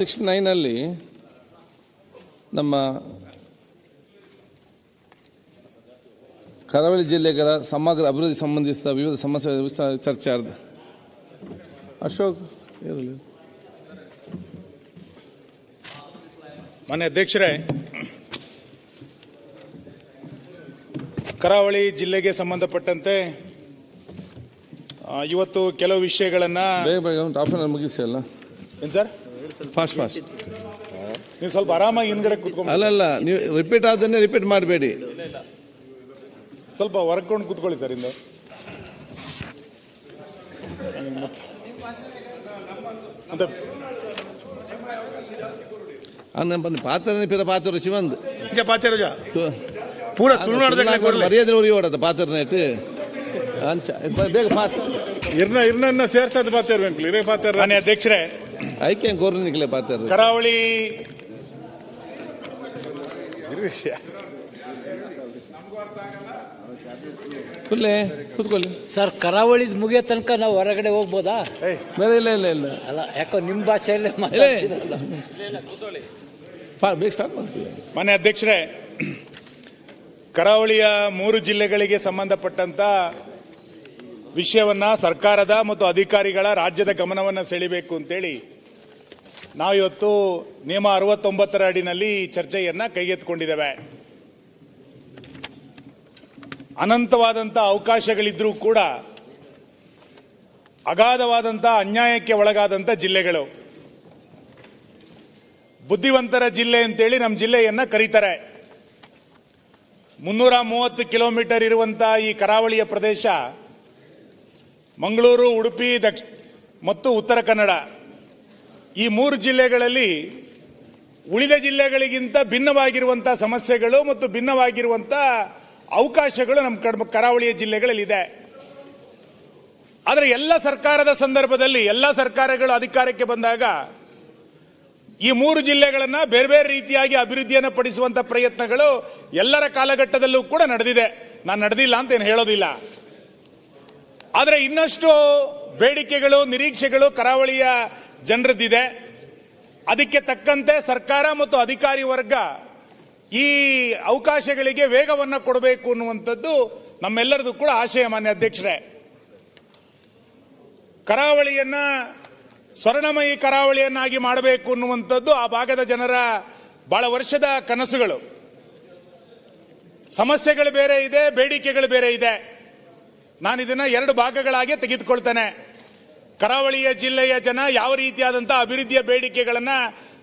Six ನೈನಲ್ಲಿ ನಮ್ಮ ಕರಾವಳಿ ಜಿಲ್ಲೆಗಳ ಸಮಗ್ರ ಅಭಿವೃದ್ಧಿ ಸಂಬಂಧಿಸಿದ ವಿವಿಧ ಸಮಸ್ಯೆ ಚರ್ಚೆ ಅರ್ಧ ಅಶೋಕ್ ಇರಲಿ. ಮಾನ್ಯ ಅಧ್ಯಕ್ಷರೇ ಕರಾವಳಿ ಜಿಲ್ಲೆಗೆ ಸಂಬಂಧಪಟ್ಟಂತೆ ಇವತ್ತು ಕೆಲವು ವಿಷಯಗಳನ್ನ ಬೇಗ ಬೇಗ ಮುಗಿಸಿ ಅಲ್ಲ? ಏನ್ ಸರ್? ಫಾಸ್ಟ್ ಫಾಸ್ಟ್ ನೀವು ಸ್ವಲ್ಪ ಆರಾಮಾಗಿ ಹಿಂದ್ಗಡೆ ಕುತ್ಕೊಂಡು ಅಲ್ಲಲ್ಲ ನೀವು ರಿಪೀಟ್ ಆದನ್ನೇ ರಿಪೀಟ್ ಮಾಡಬೇಡಿ. ಸ್ವಲ್ಪ ಹೊರಕೊಂಡು ಕುತ್ಕೊಳ್ಳಿ ಸರ್ ಇಂದ ಮತ್ತೆ ಅನ್ನ ಪಾತ್ರ ನೆನಪಿರ ಪಾತ್ರ ಶಿವಂದ್. ಇಂಚ ಪಾತೆರಜ ಪೂರ ತುಳುನಾಡದಾಗ ಮರ್ಯಾದೆ ಉರಿ ಓಡದ ಪಾತ್ರ ನೆಟ್ಟು ಅಂಚ ಬೇಗ ಫಾಸ್ಟ್ ಇರ್ನ ಇರ್ನ ಪಾತ್ರ ಇರ್ಬೇಕು ಇರೇ ಪಾತ್ರ ಅಧ್ಯಕ್ಷರೇ ಗೋರ್ನ ನಿಕ್ಲೆ ಪಾತ್ರ ಕರಾವಳಿ. ಕುತ್ಕೊಳ್ಳಿ ಕೂತ್ಕೊಳ್ಳಿ. ಸರ್ ಕರಾವಳಿದ್ ಮುಗಿಯೋ ತನಕ ನಾವು ಹೊರಗಡೆ ಹೋಗ್ಬೋದಾ? ಬೇರೆ ಇಲ್ಲ ಇಲ್ಲ ಇಲ್ಲ ಅಲ್ಲ ಯಾಕೋ ನಿಮ್ಮ ಭಾಷೆಯಲ್ಲೇ ಮಾನ್ಯ ಅಧ್ಯಕ್ಷರೇ ಕರಾವಳಿಯ ಮೂರು ಜಿಲ್ಲೆಗಳಿಗೆ ಸಂಬಂಧಪಟ್ಟಂತ ವಿಷಯವನ್ನ ಸರ್ಕಾರದ ಮತ್ತು ಅಧಿಕಾರಿಗಳ ರಾಜ್ಯದ ಗಮನವನ್ನು ಸೆಳಿಬೇಕು ಅಂತೇಳಿ ನಾವು ಇವತ್ತು ನಿಯಮ ಅರವತ್ತೊಂಬತ್ತರ ಅಡಿನಲ್ಲಿ ಚರ್ಚೆಯನ್ನ ಕೈಗೆತ್ತಿಕೊಂಡಿದ್ದೇವೆ. ಅನಂತವಾದಂಥ ಅವಕಾಶಗಳಿದ್ರೂ ಕೂಡ ಅಗಾಧವಾದಂಥ ಅನ್ಯಾಯಕ್ಕೆ ಒಳಗಾದಂಥ ಜಿಲ್ಲೆಗಳು. ಬುದ್ಧಿವಂತರ ಜಿಲ್ಲೆ ಅಂತೇಳಿ ನಮ್ಮ ಜಿಲ್ಲೆಯನ್ನ ಕರೀತಾರೆ. ಮುನ್ನೂರ ಮೂವತ್ತು ಕಿಲೋಮೀಟರ್ ಇರುವಂತಹ ಈ ಕರಾವಳಿಯ ಪ್ರದೇಶ ಮಂಗಳೂರು, ಉಡುಪಿ ಮತ್ತು ಉತ್ತರ ಕನ್ನಡ. ಈ ಮೂರು ಜಿಲ್ಲೆಗಳಲ್ಲಿ ಉಳಿದ ಜಿಲ್ಲೆಗಳಿಗಿಂತ ಭಿನ್ನವಾಗಿರುವಂತಹ ಸಮಸ್ಯೆಗಳು ಮತ್ತು ಭಿನ್ನವಾಗಿರುವಂತಹ ಅವಕಾಶಗಳು ನಮ್ಮ ಕಡ್- ಕರಾವಳಿಯ ಜಿಲ್ಲೆಗಳಲ್ಲಿ ಇದೆ ಆದರೆ ಎಲ್ಲ ಸರ್ಕಾರದ ಸಂದರ್ಭದಲ್ಲಿ, ಎಲ್ಲ ಸರ್ಕಾರಗಳು ಅಧಿಕಾರಕ್ಕೆ ಬಂದಾಗ ಈ ಮೂರು ಜಿಲ್ಲೆಗಳನ್ನ ಬೇರೆ ಬೇರೆ ರೀತಿಯಾಗಿ ಅಭಿವೃದ್ಧಿಯನ್ನು ಪಡಿಸುವಂಥ ಪ್ರಯತ್ನಗಳು ಎಲ್ಲರ ಕಾಲಘಟ್ಟದಲ್ಲೂ ಕೂಡ ನಡೆದಿದೆ. ನಾನು ನಡೆದಿಲ್ಲ ಅಂತ ಏನು ಹೇಳೋದಿಲ್ಲ. ಆದರೆ ಇನ್ನಷ್ಟು ಬೇಡಿಕೆಗಳು, ನಿರೀಕ್ಷೆಗಳು ಕರಾವಳಿಯ ಜನರದ್ದಿದೆ ಅದಕ್ಕೆ ತಕ್ಕಂತೆ ಸರ್ಕಾರ ಮತ್ತು ಅಧಿಕಾರಿ ವರ್ಗ ಈ ಅವಕಾಶಗಳಿಗೆ ವೇಗವನ್ನು ಕೊಡಬೇಕು ಅನ್ನುವಂಥದ್ದು ನಮ್ಮೆಲ್ಲರದು ಕೂಡ ಆಶಯ, ಮಾನ್ಯ ಅಧ್ಯಕ್ಷರೇ. ಕರಾವಳಿಯನ್ನ ಸ್ವರ್ಣಮಯಿ ಕರಾವಳಿಯನ್ನಾಗಿ ಮಾಡಬೇಕು ಅನ್ನುವಂಥದ್ದು ಆ ಭಾಗದ ಜನರ ಬಹಳ ವರ್ಷದ ಕನಸುಗಳು. ಸಮಸ್ಯೆಗಳು ಬೇರೆ ಇದೆ, ಬೇಡಿಕೆಗಳು ಬೇರೆ ಇದೆ. ನಾನು ಇದನ್ನ ಎರಡು ಭಾಗಗಳಾಗಿ ತೆಗೆದುಕೊಳ್ತೇನೆ. ಕರಾವಳಿಯ ಜಿಲ್ಲೆಯ ಜನ ಯಾವ ರೀತಿಯಾದಂತಹ ಅಭಿವೃದ್ಧಿಯ ಬೇಡಿಕೆಗಳನ್ನ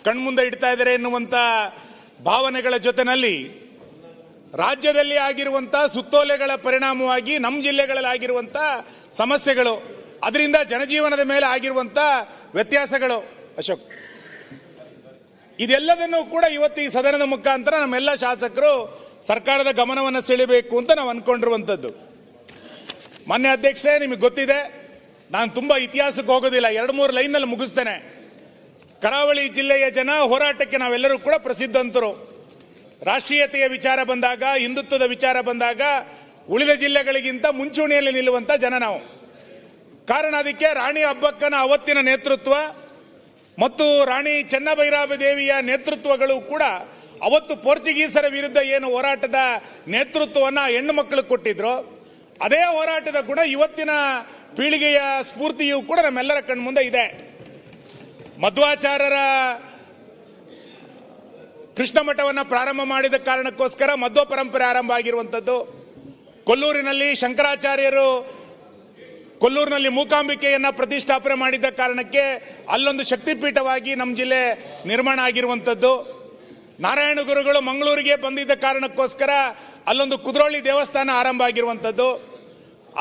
ಕಣ್ಮುಂದೆ ಇಡ್ತಾ ಇದ್ದಾರೆ ಎನ್ನುವಂತ ಭಾವನೆಗಳ ಜೊತೆಯಲ್ಲಿ ರಾಜ್ಯದಲ್ಲಿ ಆಗಿರುವಂತ ಸುತ್ತೋಲೆಗಳ ಪರಿಣಾಮವಾಗಿ ನಮ್ಮ ಜಿಲ್ಲೆಗಳಲ್ಲಿ ಆಗಿರುವಂತ ಸಮಸ್ಯೆಗಳು, ಅದರಿಂದ ಜನಜೀವನದ ಮೇಲೆ ಆಗಿರುವಂತ ವ್ಯತ್ಯಾಸಗಳು. ಅಶೋಕ್, ಇದೆಲ್ಲದನ್ನು ಕೂಡ ಇವತ್ತು ಈ ಸದನದ ಮುಖಾಂತರ ನಮ್ಮೆಲ್ಲ ಶಾಸಕರು ಸರ್ಕಾರದ ಗಮನವನ್ನು ಸೆಳೆಯಬೇಕು ಅಂತ ನಾವು ಅನ್ಕೊಂಡಿರುವಂತದ್ದು. ಮಾನ್ಯ ಅಧ್ಯಕ್ಷರೇ, ನಿಮಗೆ ಗೊತ್ತಿದೆ ನಾನು ತುಂಬಾ ಇತಿಹಾಸಕ್ಕೆ ಹೋಗೋದಿಲ್ಲ, ಎರಡು ಮೂರು ಲೈನ್ನಲ್ಲಿ ಮುಗಿಸ್ತೇನೆ. ಕರಾವಳಿ ಜಿಲ್ಲೆಯ ಜನ ಹೋರಾಟಕ್ಕೆ ನಾವೆಲ್ಲರೂ ಕೂಡ ಪ್ರಸಿದ್ಧಂತರು. ರಾಷ್ಟ್ರೀಯತೆಯ ವಿಚಾರ ಬಂದಾಗ, ಹಿಂದುತ್ವದ ವಿಚಾರ ಬಂದಾಗ, ಉಳಿದ ಜಿಲ್ಲೆಗಳಿಗಿಂತ ಮುಂಚೂಣಿಯಲ್ಲಿ ನಿಲ್ಲುವಂತ ಜನ ನಾವು. ಕಾರಣ ಅದಕ್ಕೆ ರಾಣಿ ಅಬ್ಬಕ್ಕನ ಅವತ್ತಿನ ನೇತೃತ್ವ ಮತ್ತು ರಾಣಿ ಚೆನ್ನಭೈರಾಬ ದೇವಿಯ ನೇತೃತ್ವಗಳು ಕೂಡ ಅವತ್ತು ಪೋರ್ಚುಗೀಸರ ವಿರುದ್ಧ ಏನು ಹೋರಾಟದ ನೇತೃತ್ವವನ್ನು ಹೆಣ್ಣು ಮಕ್ಕಳು ಕೊಟ್ಟಿದ್ರು. ಅದೇ ಹೋರಾಟದ ಗುಣ ಇವತ್ತಿನ ಪೀಳಿಗೆಯ ಸ್ಫೂರ್ತಿಯೂ ಕೂಡ ನಮ್ಮೆಲ್ಲರ ಕಣ್ಮುಂದೆ ಇದೆ. ಮಧ್ವಾಚಾರ್ಯರ ಕೃಷ್ಣ ಮಠವನ್ನ ಪ್ರಾರಂಭ ಮಾಡಿದ ಕಾರಣಕ್ಕೋಸ್ಕರ ಮಧ್ವ ಪರಂಪರೆ ಆರಂಭ ಆಗಿರುವಂತದ್ದು. ಕೊಲ್ಲೂರಿನಲ್ಲಿ ಶಂಕರಾಚಾರ್ಯರು ಕೊಲ್ಲೂರಿನಲ್ಲಿ ಮೂಕಾಂಬಿಕೆಯನ್ನ ಪ್ರತಿಷ್ಠಾಪನೆ ಮಾಡಿದ್ದ ಕಾರಣಕ್ಕೆ ಅಲ್ಲೊಂದು ಶಕ್ತಿಪೀಠವಾಗಿ ನಮ್ಮ ಜಿಲ್ಲೆ ನಿರ್ಮಾಣ ಆಗಿರುವಂತದ್ದು. ನಾರಾಯಣ ಗುರುಗಳು ಮಂಗಳೂರಿಗೆ ಬಂದಿದ್ದ ಕಾರಣಕ್ಕೋಸ್ಕರ ಅಲ್ಲೊಂದು ಕುದ್ರೋಳಿ ದೇವಸ್ಥಾನ ಆರಂಭ ಆಗಿರುವಂತದ್ದು.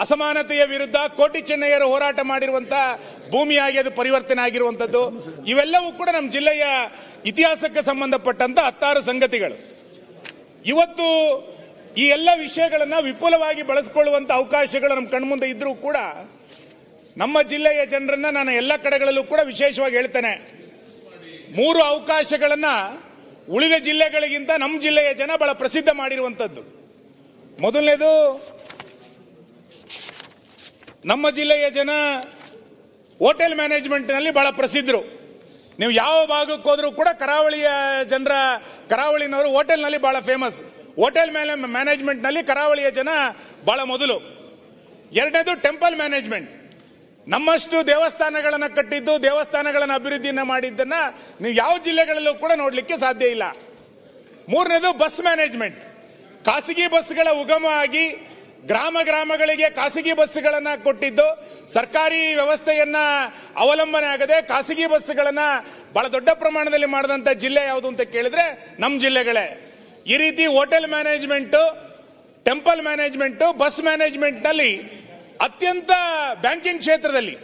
ಅಸಮಾನತೆಯ ವಿರುದ್ಧ ಕೋಟಿ ಚೆನ್ನಯ್ಯರು ಹೋರಾಟ ಮಾಡಿರುವಂತಹ ಭೂಮಿಯಾಗಿ ಅದು ಪರಿವರ್ತನೆ ಆಗಿರುವಂತದ್ದು. ಇವೆಲ್ಲವೂ ಕೂಡ ನಮ್ಮ ಜಿಲ್ಲೆಯ ಇತಿಹಾಸಕ್ಕೆ ಸಂಬಂಧಪಟ್ಟಂತ ಹತ್ತಾರು ಸಂಗತಿಗಳು. ಇವತ್ತು ಈ ಎಲ್ಲ ವಿಷಯಗಳನ್ನ ವಿಪುಲವಾಗಿ ಬಳಸಿಕೊಳ್ಳುವಂತ ಅವಕಾಶಗಳು ನಮ್ಮ ಕಣ್ಮುಂದೆ ಇದ್ರೂ ಕೂಡ ನಮ್ಮ ಜಿಲ್ಲೆಯ ಜನರನ್ನ ನಾನು ಎಲ್ಲ ಕಡೆಗಳಲ್ಲೂ ಕೂಡ ವಿಶೇಷವಾಗಿ ಹೇಳ್ತೇನೆ. ಮೂರು ಅವಕಾಶಗಳನ್ನ ಉಳಿದ ಜಿಲ್ಲೆಗಳಿಗಿಂತ ನಮ್ಮ ಜಿಲ್ಲೆಯ ಜನ ಬಹಳ ಪ್ರಸಿದ್ಧ ಮಾಡಿರುವಂತದ್ದು. ಮೊದಲನೇದು ನಮ್ಮ ಜಿಲ್ಲೆಯ ಜನ ಹೋಟೆಲ್ ಮ್ಯಾನೇಜ್ಮೆಂಟ್ನಲ್ಲಿ ಬಹಳ ಪ್ರಸಿದ್ಧರು. ನೀವು ಯಾವ ಭಾಗಕ್ಕೆ ಹೋದ್ರೂ ಕೂಡ ಕರಾವಳಿಯ ಜನರ, ಕರಾವಳಿನವರು ಹೋಟೆಲ್ನಲ್ಲಿ ಬಹಳ ಫೇಮಸ್ ಹೋಟೆಲ್ ಮೇಲೆ ಮ್ಯಾನೇಜ್ಮೆಂಟ್ನಲ್ಲಿ ಕರಾವಳಿಯ ಜನ ಬಹಳ ಮೊದಲು. ಎರಡನೇದು ಟೆಂಪಲ್ ಮ್ಯಾನೇಜ್ಮೆಂಟ್ ನಮ್ಮಷ್ಟು ದೇವಸ್ಥಾನಗಳನ್ನು ಕಟ್ಟಿದ್ದು, ದೇವಸ್ಥಾನಗಳನ್ನು ಅಭಿವೃದ್ಧಿಯನ್ನ ಮಾಡಿದ್ದನ್ನ ನೀವು ಯಾವ ಜಿಲ್ಲೆಗಳಲ್ಲೂ ಕೂಡ ನೋಡಲಿಕ್ಕೆ ಸಾಧ್ಯ ಇಲ್ಲ. ಮೂರನೇದು ಬಸ್ ಮ್ಯಾನೇಜ್ಮೆಂಟ್ ಖಾಸಗಿ ಬಸ್ಗಳ ಉಗಮ ಆಗಿ ಗ್ರಾಮ ಗ್ರಾಮಗಳಿಗೆ ಖಾಸಗಿ ಬಸ್ಗಳನ್ನ ಕೊಟ್ಟಿದ್ದು ಸರ್ಕಾರಿ ವ್ಯವಸ್ಥೆಯನ್ನ ಅವಲಂಬನೆ ಆಗದೆ ಖಾಸಗಿ ಬಸ್ಗಳನ್ನ ಬಹಳ ದೊಡ್ಡ ಪ್ರಮಾಣದಲ್ಲಿ ಮಾಡಿದಂತ ಜಿಲ್ಲೆ ಯಾವುದು ಅಂತ ಕೇಳಿದ್ರೆ ನಮ್ಮ ಜಿಲ್ಲೆಗಳೇ. ಈ ರೀತಿ hotel management, temple management, bus ಮ್ಯಾನೇಜ್ಮೆಂಟ್ನಲ್ಲಿ ಅತ್ಯಂತ ಬ್ಯಾಂಕಿಂಗ್ ಕ್ಷೇತ್ರದಲ್ಲಿ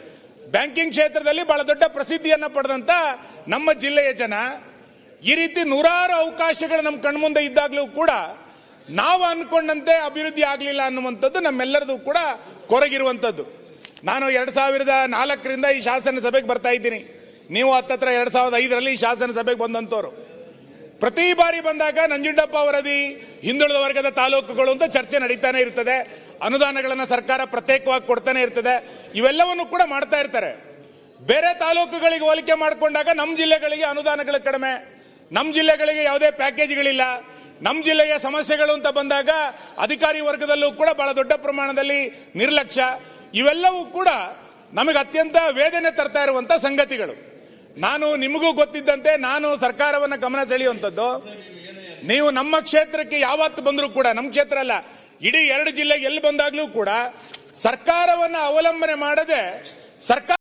ಬ್ಯಾಂಕಿಂಗ್ ಕ್ಷೇತ್ರದಲ್ಲಿ ಬಹಳ ದೊಡ್ಡ ಪ್ರಸಿದ್ಧಿಯನ್ನ ಪಡೆದಂತ ನಮ್ಮ ಜಿಲ್ಲೆಯ ಜನ ಈ ರೀತಿ ನೂರಾರು ಅವಕಾಶಗಳು ನಮ್ಮ ಕಣ್ಮುಂದೆ ಇದ್ದಾಗಲೂ ಕೂಡ ನಾವು ಅನ್ಕೊಂಡಂತೆ ಅಭಿವೃದ್ಧಿ ಆಗಲಿಲ್ಲ ಅನ್ನುವಂಥದ್ದು ನಮ್ಮೆಲ್ಲರದು ಕೂಡ ಕೊರಗಿರುವಂಥದ್ದು. ನಾನು ಎರಡ್ ಸಾವಿರದ ನಾಲ್ಕರಿಂದ ಈ ಶಾಸನ ಸಭೆಗೆ ಬರ್ತಾ ಇದ್ದೀನಿ. ನೀವು ಹತ್ತತ್ರ ಎರಡ್ ಸಾವಿರದ ಐದರಲ್ಲಿ ಈ ಶಾಸನ ಸಭೆಗೆ ಬಂದಂತವ್ರು ಪ್ರತಿ ಬಾರಿ ಬಂದಾಗ ನಂಜುಂಡಪ್ಪ ವರದಿ ಹಿಂದುಳಿದ ವರ್ಗದ ತಾಲೂಕುಗಳು ಅಂತ ಚರ್ಚೆ ನಡೀತಾನೆ ಇರ್ತದೆ. ಅನುದಾನಗಳನ್ನು ಸರ್ಕಾರ ಪ್ರತ್ಯೇಕವಾಗಿ ಕೊಡ್ತಾನೆ ಇರ್ತದೆ. ಇವೆಲ್ಲವನ್ನು ಕೂಡ ಮಾಡ್ತಾ ಇರ್ತಾರೆ. ಬೇರೆ ತಾಲೂಕುಗಳಿಗೆ ಹೋಲಿಕೆ ಮಾಡಿಕೊಂಡಾಗ ನಮ್ಮ ಜಿಲ್ಲೆಗಳಿಗೆ ಅನುದಾನಗಳು ಕಡಿಮೆ. ನಮ್ಮ ಜಿಲ್ಲೆಗಳಿಗೆ ಯಾವುದೇ ಪ್ಯಾಕೇಜ್ಗಳಿಲ್ಲ. ನಮ್ಮ ಜಿಲ್ಲೆಯ ಸಮಸ್ಯೆಗಳು ಅಂತ ಬಂದಾಗ ಅಧಿಕಾರಿ ವರ್ಗದಲ್ಲೂ ಕೂಡ ಬಹಳ ದೊಡ್ಡ ಪ್ರಮಾಣದಲ್ಲಿ ನಿರ್ಲಕ್ಷ್ಯ. ಇವೆಲ್ಲವೂ ಕೂಡ ನಮಗೆ ಅತ್ಯಂತ ವೇದನೆ ತರ್ತಾ ಇರುವಂತಹ ಸಂಗತಿಗಳು. ನಾನು ನಿಮಗೂ ಗೊತ್ತಿದ್ದಂತೆ ನಾನು ಸರ್ಕಾರವನ್ನ ಗಮನ ಸೆಳೆಯುವಂಥದ್ದು, ನೀವು ನಮ್ಮ ಕ್ಷೇತ್ರಕ್ಕೆ ಯಾವತ್ತು ಬಂದರೂ ಕೂಡ, ನಮ್ಮ ಕ್ಷೇತ್ರ ಅಲ್ಲ, ಇಡೀ ಎರಡು ಜಿಲ್ಲೆಗೆ ಎಲ್ಲಿ ಬಂದಾಗಲೂ ಕೂಡ ಸರ್ಕಾರವನ್ನ ಅವಲಂಬನೆ ಮಾಡದೆ ಸರ್ಕಾರ